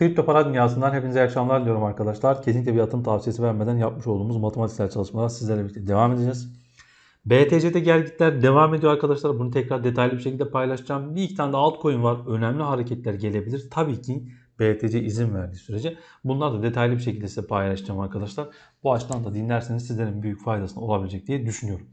Kripto para dünyasından hepinize iyi akşamlar diliyorum arkadaşlar. Kesinlikle bir yatırım tavsiyesi vermeden yapmış olduğumuz matematiksel çalışmalar sizlerle birlikte devam edeceğiz. BTC'de gelgitler devam ediyor arkadaşlar. Bunu tekrar detaylı bir şekilde paylaşacağım. Bir iki tane de altcoin var. Önemli hareketler gelebilir. Tabii ki BTC izin verdiği sürece. Bunlar da detaylı bir şekilde size paylaşacağım arkadaşlar. Bu açıdan da dinlerseniz sizlerin büyük faydasına olabilecek diye düşünüyorum.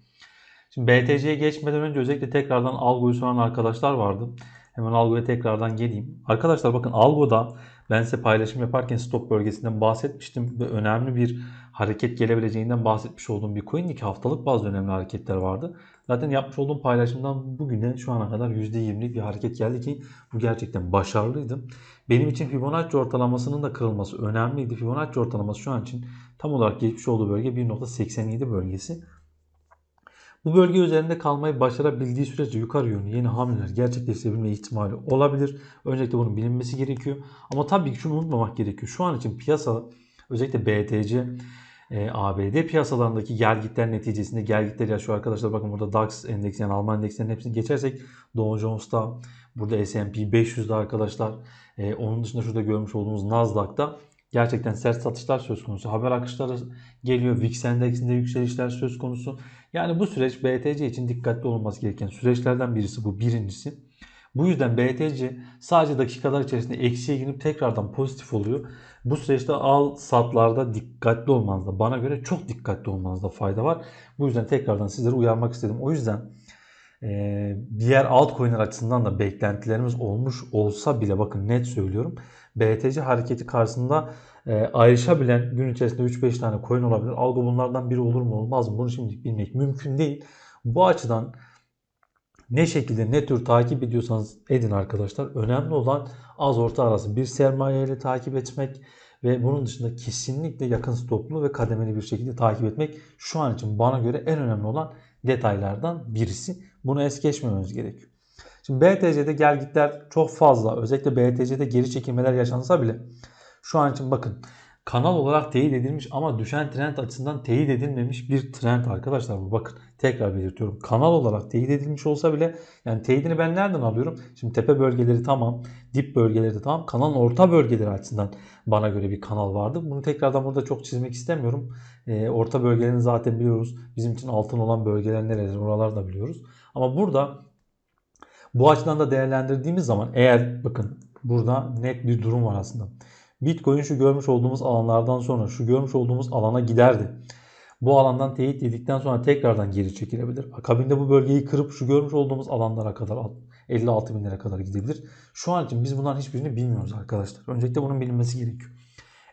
Şimdi BTC'ye geçmeden önce özellikle tekrardan algoyu soran arkadaşlar vardı. Hemen algoya tekrardan geleyim. Arkadaşlar bakın algoda ben size paylaşım yaparken stop bölgesinden bahsetmiştim ve önemli bir hareket gelebileceğinden bahsetmiş olduğum bir coin ki haftalık bazı önemli hareketler vardı. Zaten yapmış olduğum paylaşımdan bugüne şu ana kadar %20'lik bir hareket geldi ki bu gerçekten başarılıydı. Benim için Fibonacci ortalamasının da kırılması önemliydi. Fibonacci ortalaması şu an için tam olarak geçmiş olduğu bölge 1.87 bölgesi. Bu bölge üzerinde kalmayı başarabildiği sürece yukarı yönlü yeni hamleler gerçekleştirebilme ihtimali olabilir. Öncelikle bunun bilinmesi gerekiyor. Ama tabii ki şunu unutmamak gerekiyor. Şu an için piyasa özellikle BTC, e, ABD piyasalarındaki gelgitler neticesinde gelgitler yaşıyor arkadaşlar. Bakın burada DAX endeksi yani Alman endekslerinin hepsini geçersek Dow Jones'ta burada S&P 500'de arkadaşlar. E, onun dışında şurada görmüş olduğumuz Nasdaq'ta gerçekten sert satışlar söz konusu. Haber akışları geliyor. VIX endeksinde yükselişler söz konusu. Yani bu süreç BTC için dikkatli olması gereken süreçlerden birisi bu birincisi. Bu yüzden BTC sadece dakikalar içerisinde eksiye girip tekrardan pozitif oluyor. Bu süreçte al satlarda dikkatli olmanızda bana göre çok dikkatli olmanızda fayda var. Bu yüzden tekrardan sizleri uyarmak istedim. O yüzden diğer altcoin'ler açısından da beklentilerimiz olmuş olsa bile bakın net söylüyorum. BTC hareketi karşısında e, ayrışabilen gün içerisinde 3-5 tane coin olabilir. Algo bunlardan biri olur mu olmaz mı? Bunu şimdi bilmek mümkün değil. Bu açıdan ne şekilde ne tür takip ediyorsanız edin arkadaşlar. Önemli olan az orta arası bir sermaye ile takip etmek ve bunun dışında kesinlikle yakın stoplu ve kademeli bir şekilde takip etmek şu an için bana göre en önemli olan detaylardan birisi. Bunu es geçmememiz gerekiyor. Şimdi BTC'de gelgitler çok fazla. Özellikle BTC'de geri çekilmeler yaşansa bile şu an için bakın kanal olarak teyit edilmiş ama düşen trend açısından teyit edilmemiş bir trend arkadaşlar bu. Bakın tekrar belirtiyorum. Kanal olarak teyit edilmiş olsa bile yani teyidini ben nereden alıyorum? Şimdi tepe bölgeleri tamam, dip bölgeleri de tamam. Kanalın orta bölgeleri açısından bana göre bir kanal vardı. Bunu tekrardan burada çok çizmek istemiyorum. E, orta bölgelerini zaten biliyoruz. Bizim için altın olan bölgeler nereler oraları da biliyoruz. Ama burada bu açıdan da değerlendirdiğimiz zaman eğer bakın burada net bir durum var aslında. Bitcoin şu görmüş olduğumuz alanlardan sonra şu görmüş olduğumuz alana giderdi. Bu alandan teyit yedikten sonra tekrardan geri çekilebilir. Akabinde bu bölgeyi kırıp şu görmüş olduğumuz alanlara kadar 56 binlere kadar gidebilir. Şu an için biz bunların hiçbirini bilmiyoruz arkadaşlar. Öncelikle bunun bilinmesi gerekiyor.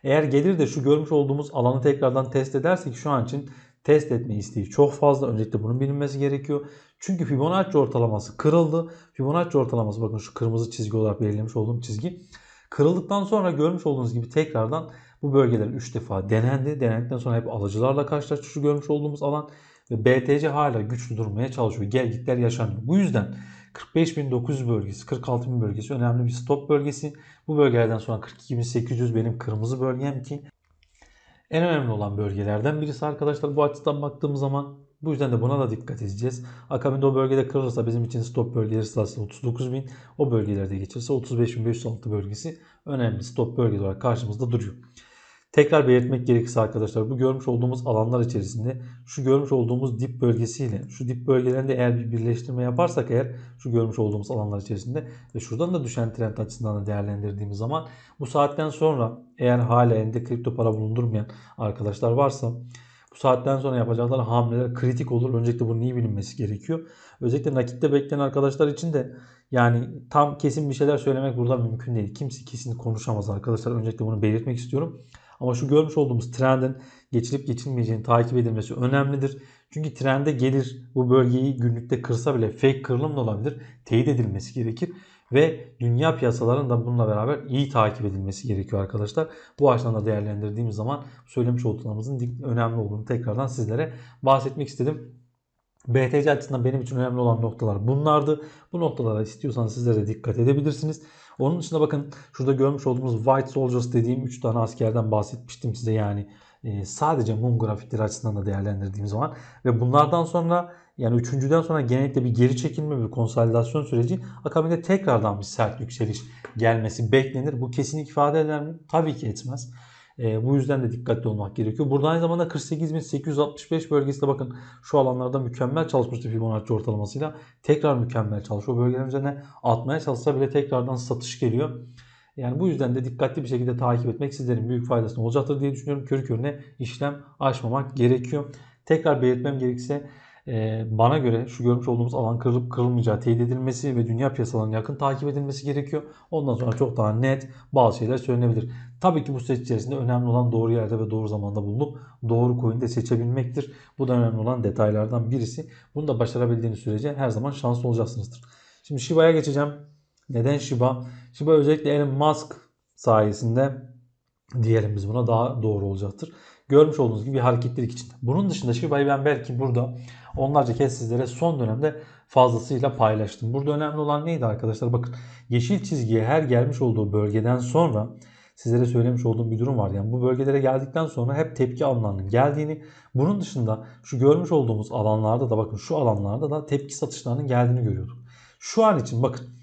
Eğer gelir de şu görmüş olduğumuz alanı tekrardan test edersek şu an için test etme isteği çok fazla. Öncelikle bunun bilinmesi gerekiyor. Çünkü Fibonacci ortalaması kırıldı. Fibonacci ortalaması bakın şu kırmızı çizgi olarak belirlemiş olduğum çizgi. Kırıldıktan sonra görmüş olduğunuz gibi tekrardan bu bölgeler 3 defa denendi. Denendikten sonra hep alıcılarla karşılaştı şu görmüş olduğumuz alan. Ve BTC hala güçlü durmaya çalışıyor. Gelgitler yaşanıyor. Bu yüzden 45.900 bölgesi, 46.000 bölgesi önemli bir stop bölgesi. Bu bölgelerden sonra 42.800 benim kırmızı bölgem ki en önemli olan bölgelerden birisi arkadaşlar. Bu açıdan baktığımız zaman bu yüzden de buna da dikkat edeceğiz. Akabinde o bölgede kırılırsa bizim için stop bölgeleri sırası 39.000. O bölgelerde geçirse 35.506 bölgesi önemli stop bölge olarak karşımızda duruyor. Tekrar belirtmek gerekirse arkadaşlar bu görmüş olduğumuz alanlar içerisinde şu görmüş olduğumuz dip bölgesiyle şu dip bölgelerinde eğer bir birleştirme yaparsak eğer şu görmüş olduğumuz alanlar içerisinde ve şuradan da düşen trend açısından da değerlendirdiğimiz zaman bu saatten sonra eğer hala elinde kripto para bulundurmayan arkadaşlar varsa bu saatten sonra yapacakları hamleler kritik olur. Öncelikle bunun iyi bilinmesi gerekiyor. Özellikle nakitte bekleyen arkadaşlar için de yani tam kesin bir şeyler söylemek burada mümkün değil. Kimse kesin konuşamaz arkadaşlar. Öncelikle bunu belirtmek istiyorum. Ama şu görmüş olduğumuz trendin geçilip geçilmeyeceğini takip edilmesi önemlidir. Çünkü trende gelir bu bölgeyi günlükte kırsa bile fake kırılım da olabilir. Teyit edilmesi gerekir. Ve dünya piyasalarının da bununla beraber iyi takip edilmesi gerekiyor arkadaşlar. Bu açıdan da değerlendirdiğimiz zaman söylemiş olduklarımızın önemli olduğunu tekrardan sizlere bahsetmek istedim. BTC açısından benim için önemli olan noktalar bunlardı. Bu noktalara istiyorsanız sizlere dikkat edebilirsiniz. Onun dışında bakın şurada görmüş olduğumuz White Soldiers dediğim 3 tane askerden bahsetmiştim size yani e, sadece mum grafikleri açısından da değerlendirdiğim zaman ve bunlardan sonra yani üçüncüden sonra genellikle bir geri çekilme ve konsolidasyon süreci akabinde tekrardan bir sert yükseliş gelmesi beklenir. Bu kesinlik ifade eder mi? Tabii ki etmez. E, bu yüzden de dikkatli olmak gerekiyor. Burada aynı zamanda 48.865 bölgesinde bakın şu alanlarda mükemmel çalışmıştı Fibonacci ortalamasıyla. Tekrar mükemmel çalışıyor. Bölgelerin üzerine atmaya çalışsa bile tekrardan satış geliyor. Yani bu yüzden de dikkatli bir şekilde takip etmek sizlerin büyük faydasına olacaktır diye düşünüyorum. Körü körüne işlem açmamak gerekiyor. Tekrar belirtmem gerekirse bana göre şu görmüş olduğumuz alan kırılıp kırılmayacağı teyit edilmesi ve dünya piyasalarının yakın takip edilmesi gerekiyor. Ondan sonra çok daha net bazı şeyler söylenebilir. Tabii ki bu süreç içerisinde önemli olan doğru yerde ve doğru zamanda bulunup doğru coin'i de seçebilmektir. Bu da önemli olan detaylardan birisi. Bunu da başarabildiğiniz sürece her zaman şanslı olacaksınızdır. Şimdi Shiba'ya geçeceğim. Neden Shiba? Shiba özellikle Elon Musk sayesinde diyelim biz buna daha doğru olacaktır. Görmüş olduğunuz gibi bir hareketlilik içinde. Bunun dışında Shiba'yı ben belki burada onlarca kez sizlere son dönemde fazlasıyla paylaştım. Burada önemli olan neydi arkadaşlar? Bakın yeşil çizgiye her gelmiş olduğu bölgeden sonra sizlere söylemiş olduğum bir durum var. Yani bu bölgelere geldikten sonra hep tepki alanlarının geldiğini, bunun dışında şu görmüş olduğumuz alanlarda da bakın şu alanlarda da tepki satışlarının geldiğini görüyorduk. Şu an için bakın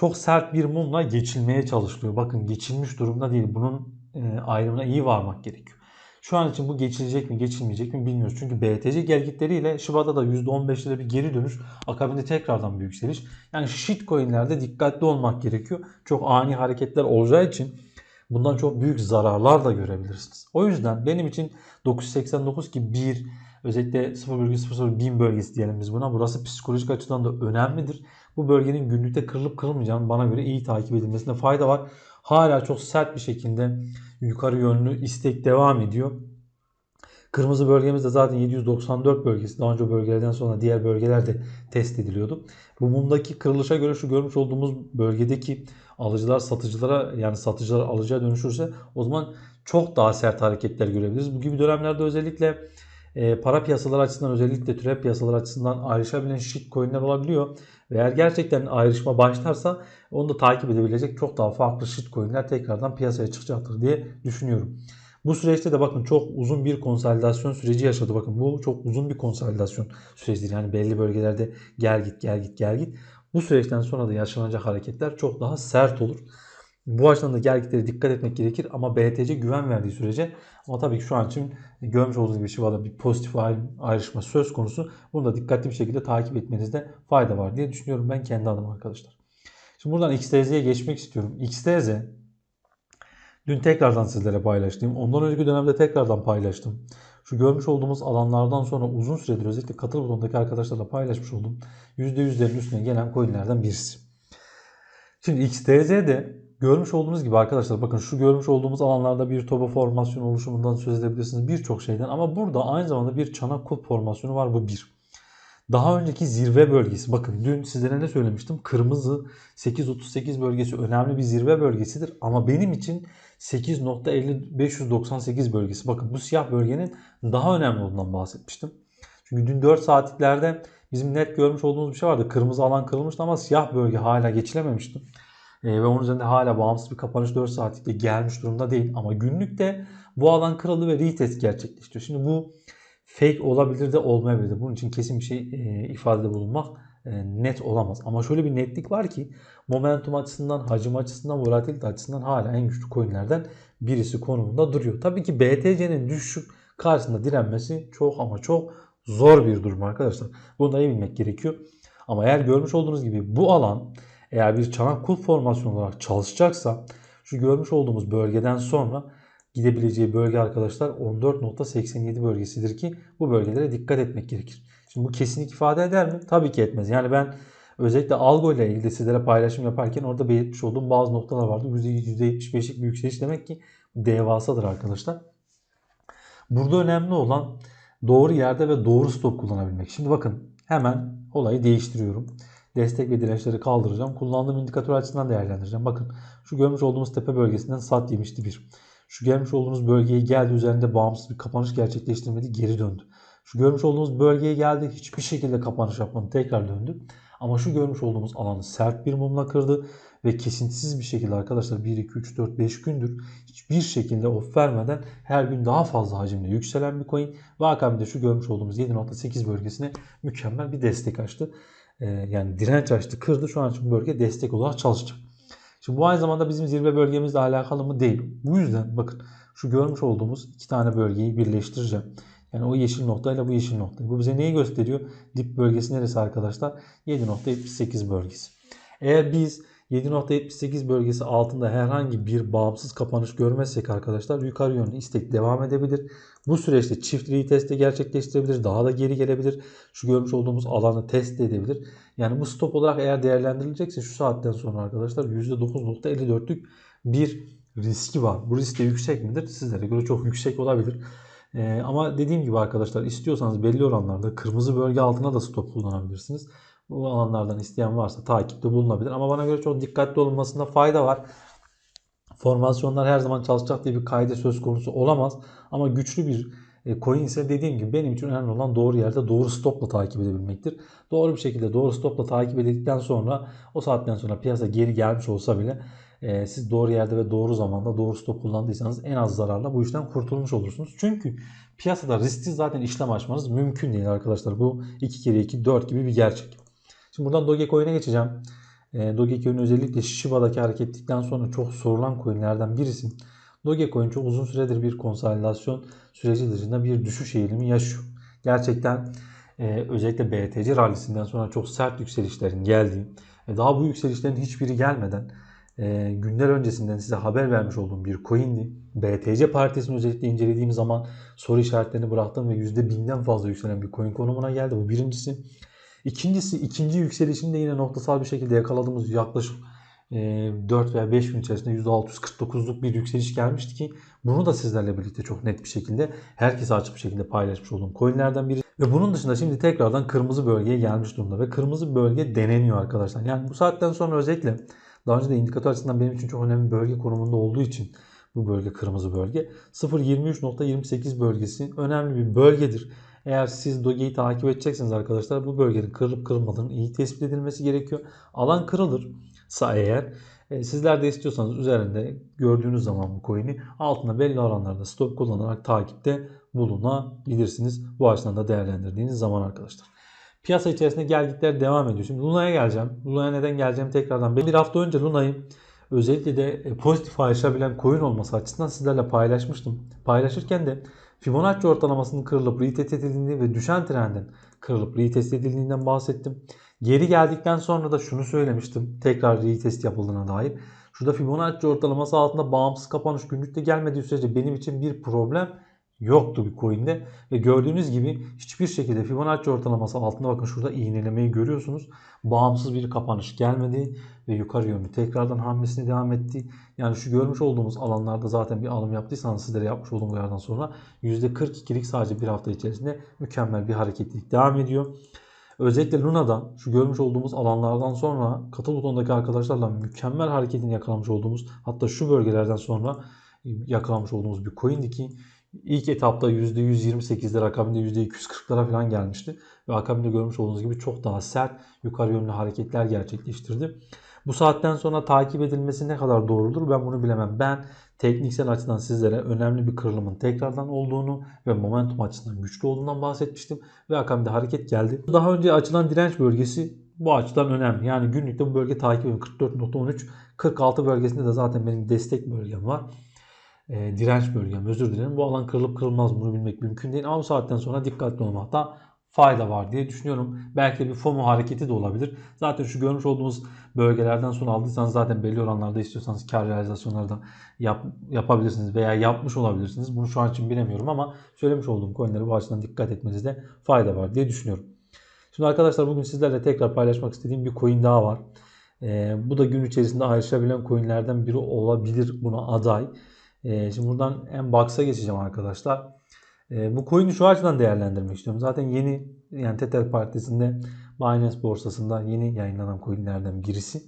çok sert bir mumla geçilmeye çalışılıyor. Bakın geçilmiş durumda değil. Bunun e, ayrımına iyi varmak gerekiyor. Şu an için bu geçilecek mi geçilmeyecek mi bilmiyoruz. Çünkü BTC gelgitleriyle Şubat'ta da %15'lere bir geri dönüş. Akabinde tekrardan bir yükseliş. Yani shitcoinlerde dikkatli olmak gerekiyor. Çok ani hareketler olacağı için bundan çok büyük zararlar da görebilirsiniz. O yüzden benim için 989 ki 1 özellikle 0,001000 bölgesi diyelim biz buna. Burası psikolojik açıdan da önemlidir. Bu bölgenin günlükte kırılıp kırılmayacağını bana göre iyi takip edilmesine fayda var. Hala çok sert bir şekilde yukarı yönlü istek devam ediyor. Kırmızı bölgemiz de zaten 794 bölgesi. Daha önce bölgelerden sonra diğer bölgeler de test ediliyordu. Bu mumdaki kırılışa göre şu görmüş olduğumuz bölgedeki alıcılar satıcılara yani satıcılar alıcıya dönüşürse o zaman çok daha sert hareketler görebiliriz. Bu gibi dönemlerde özellikle e, para piyasaları açısından özellikle türev piyasaları açısından ayrışabilen shitcoin'ler olabiliyor. Ve eğer gerçekten ayrışma başlarsa onu da takip edebilecek çok daha farklı shitcoin'ler tekrardan piyasaya çıkacaktır diye düşünüyorum. Bu süreçte de bakın çok uzun bir konsolidasyon süreci yaşadı. Bakın bu çok uzun bir konsolidasyon sürecidir. Yani belli bölgelerde gel git gel git gel git. Bu süreçten sonra da yaşanacak hareketler çok daha sert olur. Bu açıdan da gelgitlere dikkat etmek gerekir ama BTC güven verdiği sürece ama tabii ki şu an için görmüş olduğunuz gibi Shiba'da bir pozitif ayrışma söz konusu. Bunu da dikkatli bir şekilde takip etmenizde fayda var diye düşünüyorum ben kendi adıma arkadaşlar. Şimdi buradan XTZ'ye geçmek istiyorum. XTZ dün tekrardan sizlere paylaştım. Ondan önceki dönemde tekrardan paylaştım. Şu görmüş olduğumuz alanlardan sonra uzun süredir özellikle katıl butonundaki arkadaşlarla paylaşmış olduğum %100'lerin üstüne gelen coinlerden birisi. Şimdi XTZ'de Görmüş olduğunuz gibi arkadaşlar bakın şu görmüş olduğumuz alanlarda bir toba formasyon oluşumundan söz edebilirsiniz birçok şeyden ama burada aynı zamanda bir çanak kulp formasyonu var bu bir. Daha önceki zirve bölgesi bakın dün sizlere ne söylemiştim kırmızı 838 bölgesi önemli bir zirve bölgesidir ama benim için 8.598 bölgesi bakın bu siyah bölgenin daha önemli olduğundan bahsetmiştim. Çünkü dün 4 saatliklerde bizim net görmüş olduğumuz bir şey vardı. Kırmızı alan kırılmıştı ama siyah bölge hala geçilememişti. E, ve onun üzerinde hala bağımsız bir kapanış 4 saatlikte gelmiş durumda değil. Ama günlükte bu alan kırıldı ve retest gerçekleştiriyor. Şimdi bu fake olabilir de olmayabilir de. Bunun için kesin bir şey e, ifadede bulunmak e, net olamaz. Ama şöyle bir netlik var ki momentum açısından, hacim açısından, volatilite açısından hala en güçlü coinlerden birisi konumunda duruyor. Tabii ki BTC'nin düşük karşısında direnmesi çok ama çok zor bir durum arkadaşlar. Bunu da iyi bilmek gerekiyor. Ama eğer görmüş olduğunuz gibi bu alan eğer bir çanak kulp formasyonu olarak çalışacaksa şu görmüş olduğumuz bölgeden sonra gidebileceği bölge arkadaşlar 14.87 bölgesidir ki bu bölgelere dikkat etmek gerekir. Şimdi bu kesinlik ifade eder mi? Tabii ki etmez. Yani ben özellikle algo ile ilgili sizlere paylaşım yaparken orada belirtmiş olduğum bazı noktalar vardı. %75'lik bir yükseliş demek ki devasadır arkadaşlar. Burada önemli olan doğru yerde ve doğru stop kullanabilmek. Şimdi bakın hemen olayı değiştiriyorum destek ve dirençleri kaldıracağım. Kullandığım indikatör açısından değerlendireceğim. Bakın şu görmüş olduğumuz tepe bölgesinden sat yemişti bir. Şu görmüş olduğunuz bölgeye geldi üzerinde bağımsız bir kapanış gerçekleştirmedi geri döndü. Şu görmüş olduğumuz bölgeye geldi hiçbir şekilde kapanış yapmadı tekrar döndü. Ama şu görmüş olduğumuz alanı sert bir mumla kırdı ve kesintisiz bir şekilde arkadaşlar 1, 2, 3, 4, 5 gündür hiçbir şekilde off vermeden her gün daha fazla hacimde yükselen bir coin. Ve akabinde şu görmüş olduğumuz 7.8 bölgesine mükemmel bir destek açtı. Ee, yani direnç açtı, kırdı. Şu an bu bölge destek olarak çalışacak. Şimdi bu aynı zamanda bizim zirve bölgemizle alakalı mı? Değil. Bu yüzden bakın şu görmüş olduğumuz iki tane bölgeyi birleştireceğim. Yani o yeşil noktayla bu yeşil noktayı. Bu bize neyi gösteriyor? Dip bölgesi neresi arkadaşlar? 7.78 bölgesi. Eğer biz 7.78 bölgesi altında herhangi bir bağımsız kapanış görmezsek arkadaşlar yukarı yönlü istek devam edebilir. Bu süreçte çift retest de gerçekleştirebilir. Daha da geri gelebilir. Şu görmüş olduğumuz alanı test edebilir. Yani bu stop olarak eğer değerlendirilecekse şu saatten sonra arkadaşlar %9.54'lük bir riski var. Bu risk de yüksek midir? Sizlere göre çok yüksek olabilir. Ee, ama dediğim gibi arkadaşlar istiyorsanız belli oranlarda kırmızı bölge altına da stop kullanabilirsiniz. Bu alanlardan isteyen varsa takipte bulunabilir. Ama bana göre çok dikkatli olunmasında fayda var. Formasyonlar her zaman çalışacak diye bir kaydı söz konusu olamaz. Ama güçlü bir e, coin ise dediğim gibi benim için önemli olan doğru yerde doğru stopla takip edebilmektir. Doğru bir şekilde doğru stopla takip edildikten sonra o saatten sonra piyasa geri gelmiş olsa bile e, siz doğru yerde ve doğru zamanda doğru stop kullandıysanız en az zararla bu işten kurtulmuş olursunuz. Çünkü piyasada riskli zaten işlem açmanız mümkün değil arkadaşlar. Bu 2 kere 2 4 gibi bir gerçek. Şimdi buradan Dogecoin'e geçeceğim. E, Dogecoin özellikle Shiba'daki hareketlikten sonra çok sorulan coinlerden birisi. Dogecoin çok uzun süredir bir konsolidasyon süreci dışında bir düşüş eğilimi yaşıyor. Gerçekten e, özellikle BTC rallisinden sonra çok sert yükselişlerin geldiği ve daha bu yükselişlerin hiçbiri gelmeden e, günler öncesinden size haber vermiş olduğum bir coin'di. BTC partisini özellikle incelediğim zaman soru işaretlerini bıraktım ve %1000'den fazla yükselen bir coin konumuna geldi. Bu birincisi. İkincisi ikinci yükselişinde yine noktasal bir şekilde yakaladığımız yaklaşık 4 veya 5 gün içerisinde %649'luk bir yükseliş gelmişti ki bunu da sizlerle birlikte çok net bir şekilde herkese açık bir şekilde paylaşmış olduğum coinlerden biri. Ve bunun dışında şimdi tekrardan kırmızı bölgeye gelmiş durumda ve kırmızı bölge deneniyor arkadaşlar. Yani bu saatten sonra özellikle daha önce de indikatör açısından benim için çok önemli bir bölge konumunda olduğu için bu bölge kırmızı bölge. 0.23.28 bölgesi önemli bir bölgedir. Eğer siz Doge'yi takip edeceksiniz arkadaşlar bu bölgenin kırılıp kırılmadığının iyi tespit edilmesi gerekiyor. Alan kırılırsa eğer e, sizler de istiyorsanız üzerinde gördüğünüz zaman bu coin'i altına belli oranlarda stop kullanarak takipte bulunabilirsiniz. Bu açıdan da değerlendirdiğiniz zaman arkadaşlar. Piyasa içerisinde gelgitler devam ediyor. Şimdi Luna'ya geleceğim. Luna'ya neden geleceğim tekrardan. Bir hafta önce Luna'yı özellikle de e, pozitif ayrışabilen coin olması açısından sizlerle paylaşmıştım. Paylaşırken de Fibonacci ortalamasının kırılıp retest edildiğini ve düşen trendin kırılıp retest edildiğinden bahsettim. Geri geldikten sonra da şunu söylemiştim. Tekrar retest yapıldığına dair. Şurada Fibonacci ortalaması altında bağımsız kapanış günlükte gelmediği sürece benim için bir problem yoktu bir coin'de. Ve gördüğünüz gibi hiçbir şekilde Fibonacci ortalaması altında bakın şurada iğnelemeyi görüyorsunuz. Bağımsız bir kapanış gelmedi ve yukarı yönlü tekrardan hamlesine devam etti. Yani şu görmüş olduğumuz alanlarda zaten bir alım yaptıysanız sizlere yapmış olduğum uyardan sonra %42'lik sadece bir hafta içerisinde mükemmel bir hareketlilik devam ediyor. Özellikle Luna'da şu görmüş olduğumuz alanlardan sonra katıl butonundaki arkadaşlarla mükemmel hareketini yakalamış olduğumuz hatta şu bölgelerden sonra yakalamış olduğumuz bir coin'di ki İlk etapta %128'ler akabinde %240'lara falan gelmişti. Ve akabinde görmüş olduğunuz gibi çok daha sert yukarı yönlü hareketler gerçekleştirdi. Bu saatten sonra takip edilmesi ne kadar doğrudur ben bunu bilemem. Ben tekniksel açıdan sizlere önemli bir kırılımın tekrardan olduğunu ve momentum açısından güçlü olduğundan bahsetmiştim. Ve akabinde hareket geldi. Daha önce açılan direnç bölgesi bu açıdan önemli. Yani günlükte bu bölge takip ediyorum. 44.13 46 bölgesinde de zaten benim destek bölgem var e, direnç bölgem özür dilerim. Bu alan kırılıp kırılmaz bunu bilmek mümkün değil. Ama bu saatten sonra dikkatli olmakta fayda var diye düşünüyorum. Belki bir FOMO hareketi de olabilir. Zaten şu görmüş olduğumuz bölgelerden sonra aldıysanız zaten belli oranlarda istiyorsanız kar realizasyonları da yap, yapabilirsiniz veya yapmış olabilirsiniz. Bunu şu an için bilemiyorum ama söylemiş olduğum coinlere bu açıdan dikkat etmenizde fayda var diye düşünüyorum. Şimdi arkadaşlar bugün sizlerle tekrar paylaşmak istediğim bir coin daha var. Ee, bu da gün içerisinde ayrışabilen coinlerden biri olabilir buna aday. E, şimdi buradan en box'a geçeceğim arkadaşlar. E, bu coin'i şu açıdan değerlendirmek istiyorum. Zaten yeni yani Tether Partisi'nde Binance borsasında yeni yayınlanan coinlerden birisi.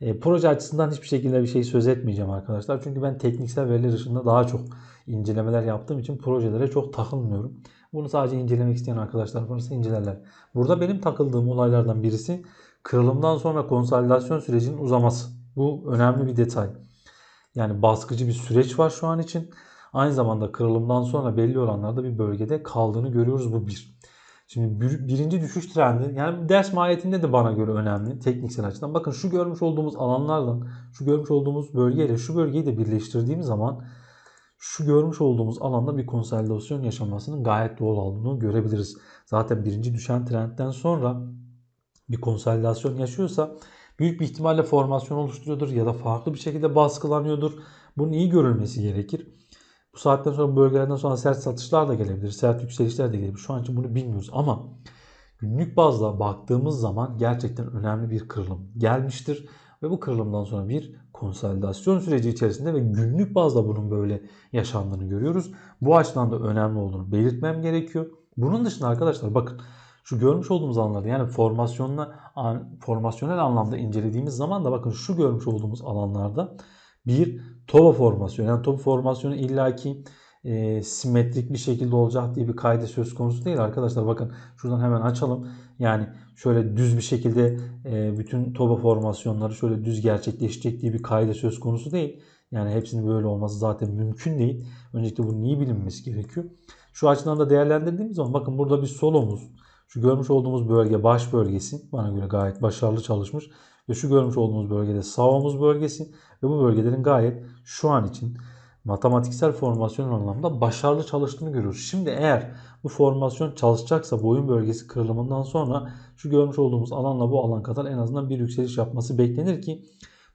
E, proje açısından hiçbir şekilde bir şey söz etmeyeceğim arkadaşlar. Çünkü ben tekniksel veriler dışında daha çok incelemeler yaptığım için projelere çok takılmıyorum. Bunu sadece incelemek isteyen arkadaşlar varsa incelerler. Burada benim takıldığım olaylardan birisi kırılımdan sonra konsolidasyon sürecinin uzaması. Bu önemli bir detay. Yani baskıcı bir süreç var şu an için. Aynı zamanda kırılımdan sonra belli oranlarda bir bölgede kaldığını görüyoruz bu bir. Şimdi bir, birinci düşüş trendi yani ders mahiyetinde de bana göre önemli tekniksel açıdan. Bakın şu görmüş olduğumuz alanlardan şu görmüş olduğumuz bölgeyle şu bölgeyi de birleştirdiğim zaman şu görmüş olduğumuz alanda bir konsolidasyon yaşamasının gayet doğal olduğunu görebiliriz. Zaten birinci düşen trendten sonra bir konsolidasyon yaşıyorsa büyük bir ihtimalle formasyon oluşturuyordur ya da farklı bir şekilde baskılanıyordur. Bunun iyi görülmesi gerekir. Bu saatten sonra bu bölgelerden sonra sert satışlar da gelebilir. Sert yükselişler de gelebilir. Şu an için bunu bilmiyoruz ama günlük bazda baktığımız zaman gerçekten önemli bir kırılım gelmiştir. Ve bu kırılımdan sonra bir konsolidasyon süreci içerisinde ve günlük bazda bunun böyle yaşandığını görüyoruz. Bu açıdan da önemli olduğunu belirtmem gerekiyor. Bunun dışında arkadaşlar bakın şu görmüş olduğumuz alanlarda yani formasyonla formasyonel anlamda incelediğimiz zaman da bakın şu görmüş olduğumuz alanlarda bir toba formasyonu. Yani toba formasyonu illaki e, simetrik bir şekilde olacak diye bir kaydı söz konusu değil arkadaşlar. Bakın şuradan hemen açalım. Yani şöyle düz bir şekilde e, bütün toba formasyonları şöyle düz gerçekleşecek diye bir kaydı söz konusu değil. Yani hepsinin böyle olması zaten mümkün değil. Öncelikle bunun iyi bilinmesi gerekiyor. Şu açıdan da değerlendirdiğimiz zaman bakın burada bir solomuz. Şu görmüş olduğumuz bölge baş bölgesi bana göre gayet başarılı çalışmış. Ve şu görmüş olduğumuz bölgede sağ omuz bölgesi ve bu bölgelerin gayet şu an için matematiksel formasyon anlamda başarılı çalıştığını görüyoruz. Şimdi eğer bu formasyon çalışacaksa boyun bölgesi kırılımından sonra şu görmüş olduğumuz alanla bu alan kadar en azından bir yükseliş yapması beklenir ki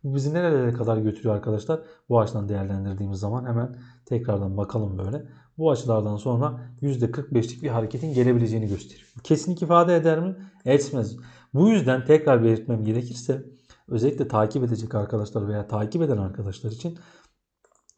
bu bizi nerelere kadar götürüyor arkadaşlar? Bu açıdan değerlendirdiğimiz zaman hemen tekrardan bakalım böyle. Bu açılardan sonra %45'lik bir hareketin gelebileceğini gösteriyor. Kesinlik ifade eder mi? Etmez. Bu yüzden tekrar belirtmem gerekirse özellikle takip edecek arkadaşlar veya takip eden arkadaşlar için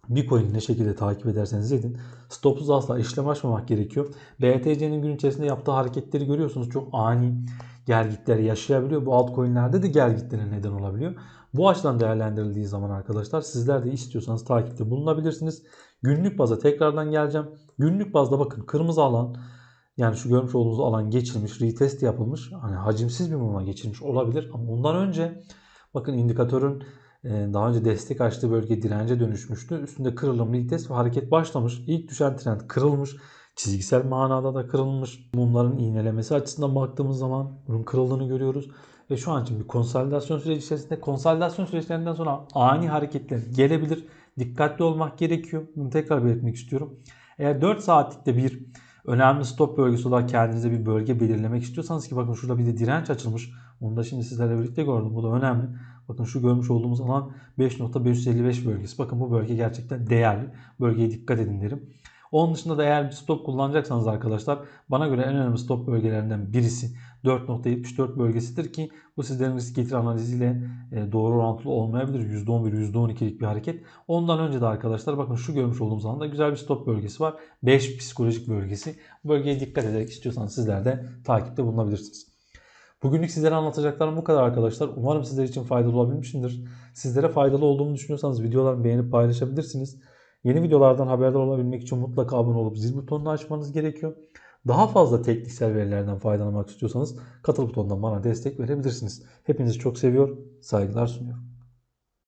bir coin'i ne şekilde takip ederseniz edin. Stopsuz asla işlem açmamak gerekiyor. BTC'nin gün içerisinde yaptığı hareketleri görüyorsunuz. Çok ani gergitler yaşayabiliyor. Bu altcoin'lerde de gergitlere neden olabiliyor. Bu açıdan değerlendirildiği zaman arkadaşlar sizler de istiyorsanız takipte bulunabilirsiniz. Günlük baza tekrardan geleceğim. Günlük bazda bakın kırmızı alan yani şu görmüş olduğunuz alan geçilmiş, retest yapılmış. Hani hacimsiz bir muma geçilmiş olabilir ama ondan önce bakın indikatörün e, daha önce destek açtığı bölge dirence dönüşmüştü. Üstünde kırılım, retest ve hareket başlamış. İlk düşen trend kırılmış. Çizgisel manada da kırılmış. Mumların iğnelemesi açısından baktığımız zaman bunun kırıldığını görüyoruz. Ve şu an için bir konsolidasyon süreci içerisinde konsolidasyon süreçlerinden sonra ani hareketler gelebilir. Dikkatli olmak gerekiyor. Bunu tekrar belirtmek istiyorum. Eğer 4 saatlikte bir önemli stop bölgesi olarak kendinize bir bölge belirlemek istiyorsanız ki bakın şurada bir de direnç açılmış. Onu da şimdi sizlerle birlikte gördüm. Bu da önemli. Bakın şu görmüş olduğumuz alan 5.555 bölgesi. Bakın bu bölge gerçekten değerli. Bölgeye dikkat edin derim. Onun dışında da eğer bir stop kullanacaksanız arkadaşlar bana göre en önemli stop bölgelerinden birisi 4.74 bölgesidir ki bu sizlerin risk getir analiziyle e, doğru orantılı olmayabilir. %11, %12'lik bir hareket. Ondan önce de arkadaşlar bakın şu görmüş olduğumuz alanda güzel bir stop bölgesi var. 5 psikolojik bölgesi. Bu bölgeye dikkat ederek istiyorsanız sizler de takipte bulunabilirsiniz. Bugünlük sizlere anlatacaklarım bu kadar arkadaşlar. Umarım sizler için faydalı olabilmişimdir. Sizlere faydalı olduğumu düşünüyorsanız videolarımı beğenip paylaşabilirsiniz. Yeni videolardan haberdar olabilmek için mutlaka abone olup zil butonunu açmanız gerekiyor. Daha fazla tekniksel verilerden faydalanmak istiyorsanız katıl butonundan bana destek verebilirsiniz. Hepinizi çok seviyor, saygılar sunuyorum.